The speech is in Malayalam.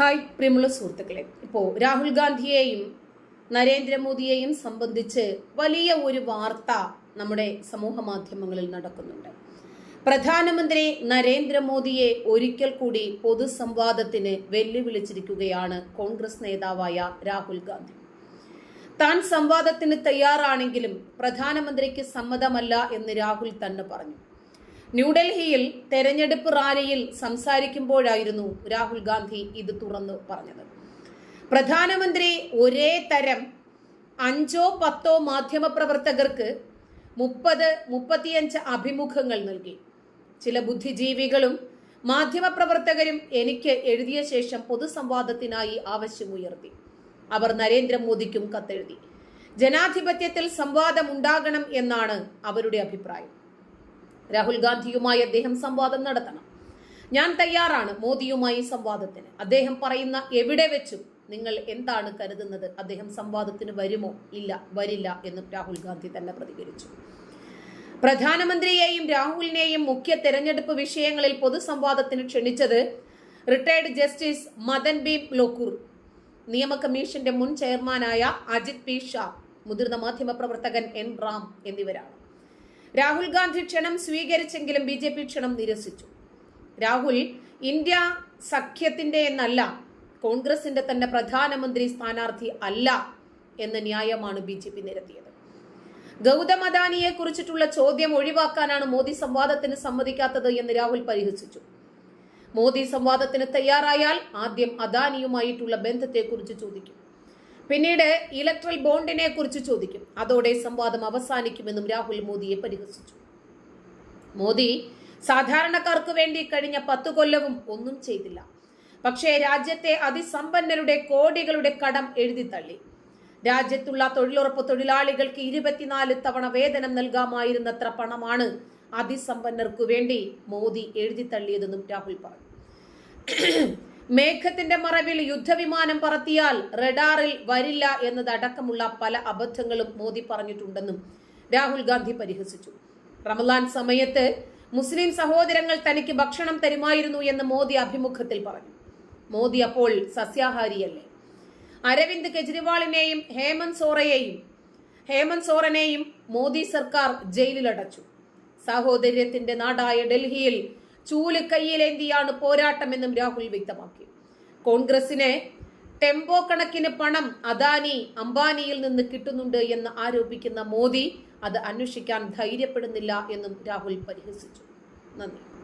ഹായ് പ്രിയമുള്ള സുഹൃത്തുക്കളെ. ഇപ്പോ രാഹുൽ ഗാന്ധിയെയും നരേന്ദ്രമോദിയെയും സംബന്ധിച്ച് വലിയ ഒരു വാർത്ത നമ്മുടെ സമൂഹ മാധ്യമങ്ങളിൽ നടക്കുന്നുണ്ട്. പ്രധാനമന്ത്രി നരേന്ദ്രമോദിയെ ഒരിക്കൽ കൂടി പൊതുസംവാദത്തിന് വെല്ലുവിളിച്ചിരിക്കുകയാണ് കോൺഗ്രസ് നേതാവായ രാഹുൽ ഗാന്ധി. താൻ സംവാദത്തിന് തയ്യാറാണെങ്കിലും പ്രധാനമന്ത്രിക്ക് സമ്മതമല്ല എന്ന് രാഹുൽ തന്നെ പറഞ്ഞു. ന്യൂഡൽഹിയിൽ തെരഞ്ഞെടുപ്പ് റാലിയിൽ സംസാരിക്കുമ്പോഴായിരുന്നു രാഹുൽ ഗാന്ധി ഇത് തുറന്നു പറഞ്ഞത്. പ്രധാനമന്ത്രി ഒരേ തരം അഞ്ചോ പത്തോ മാധ്യമപ്രവർത്തകർക്ക് മുപ്പത് മുപ്പത്തിയഞ്ച് അഭിമുഖങ്ങൾ നൽകി. ചില ബുദ്ധിജീവികളും മാധ്യമപ്രവർത്തകരും എനിക്ക് എഴുതിയ ശേഷം പൊതുസംവാദത്തിനായി ആവശ്യമുയർത്തി. അവർ നരേന്ദ്രമോദിക്കും കത്തെഴുതി. ജനാധിപത്യത്തിൽ സംവാദം ഉണ്ടാകണം എന്നാണ് അവരുടെ അഭിപ്രായം. രാഹുൽ ഗാന്ധിയുമായി അദ്ദേഹം സംവാദം നടത്തണം. ഞാൻ തയ്യാറാണ് മോദിയുമായി സംവാദത്തിന്. അദ്ദേഹം പറയുന്ന എവിടെ വെച്ചും നിങ്ങൾ എന്താണ് കരുതുന്നത്? അദ്ദേഹം സംവാദത്തിന് വരുമോ? ഇല്ല വരില്ല എന്നും രാഹുൽ ഗാന്ധി തന്നെ പ്രതികരിച്ചു. പ്രധാനമന്ത്രിയെയും രാഹുലിനെയും മുഖ്യ തെരഞ്ഞെടുപ്പ് വിഷയങ്ങളിൽ പൊതുസംവാദത്തിന് ക്ഷണിച്ചത് റിട്ടയർഡ് ജസ്റ്റിസ് മദൻ ബീം ലോക്കൂർ നിയമ കമ്മീഷന്റെ മുൻ ചെയർമാനായ അജിത് പി ഷാ മുതിർന്ന മാധ്യമപ്രവർത്തകൻ എൻ റാം എന്നിവരാണ്. രാഹുൽ ഗാന്ധി ക്ഷണം സ്വീകരിച്ചെങ്കിലും ബി ജെ പി ക്ഷണം നിരസിച്ചു. രാഹുൽ ഇന്ത്യ സഖ്യത്തിന്റെ എന്നല്ല കോൺഗ്രസിന്റെ തന്നെ പ്രധാനമന്ത്രി സ്ഥാനാർത്ഥി അല്ല എന്ന ന്യായമാണ് ബി ജെ പി നിരത്തിയത്. ഗൗതം അദാനിയെ കുറിച്ചിട്ടുള്ള ചോദ്യം ഒഴിവാക്കാനാണ് മോദി സംവാദത്തിന് സമ്മതിക്കാത്തത് എന്ന് രാഹുൽ പരിഹസിച്ചു. മോദി സംവാദത്തിന് തയ്യാറായാൽ ആദ്യം അദാനിയുമായിട്ടുള്ള ബന്ധത്തെക്കുറിച്ച് ചോദിക്കും. പിന്നീട് ഇലക്ട്രൽ ബോണ്ടിനെ കുറിച്ച് ചോദിക്കും. അതോടെ സംവാദം അവസാനിക്കുമെന്നും രാഹുൽ മോദിയെ പരിഹസിച്ചു. മോദി സാധാരണക്കാർക്ക് വേണ്ടി കഴിഞ്ഞ പത്തു കൊല്ലവും ഒന്നും ചെയ്തില്ല. പക്ഷേ രാജ്യത്തെ അതിസമ്പന്നരുടെ കോടികളുടെ കടം എഴുതി തള്ളി. രാജ്യത്തുള്ള തൊഴിലുറപ്പ് തൊഴിലാളികൾക്ക് ഇരുപത്തിനാല് തവണ വേതനം നൽകാമായിരുന്നത്ര പണമാണ് അതിസമ്പന്നർക്കു വേണ്ടി മോദി എഴുതി തള്ളിയതെന്നും രാഹുൽ പറഞ്ഞു. മേഘത്തിന്റെ മറവിൽ യുദ്ധവിമാനം പറത്തിയാൽ റഡാറിൽ വരില്ല എന്നതടക്കമുള്ള പല അബദ്ധങ്ങളും മോദി പറഞ്ഞിട്ടുണ്ടെന്നും രാഹുൽ ഗാന്ധി പരിഹസിച്ചു. റമദാൻ സമയത്ത് മുസ്ലിം സഹോദരങ്ങൾ തനിക്ക് ഭക്ഷണം തരുമായിരുന്നു എന്ന് മോദി അഭിമുഖത്തിൽ പറഞ്ഞു. മോദി അപ്പോൾ സസ്യാഹാരിയല്ലേ? അരവിന്ദ് കെജ്രിവാളിനെയും ഹേമന്ത് സോറയെയും ഹേമന്ത് സോറനെയും മോദി സർക്കാർ ജയിലിലടച്ചു. സാഹോദര്യത്തിന്റെ നാടായ ഡൽഹിയിൽ ചൂൽ കയ്യിലേന്തിയാണ് പോരാട്ടമെന്നും രാഹുൽ വ്യക്തമാക്കി. കോൺഗ്രസിന് ടെമ്പോ കണക്കിന് പണം അദാനി അംബാനിയിൽ നിന്ന് കിട്ടുന്നുണ്ട് എന്ന് ആരോപിക്കുന്ന മോദി അത് അന്വേഷിക്കാൻ ധൈര്യപ്പെടുന്നില്ല എന്നും രാഹുൽ പരിഹസിച്ചു. നന്ദി.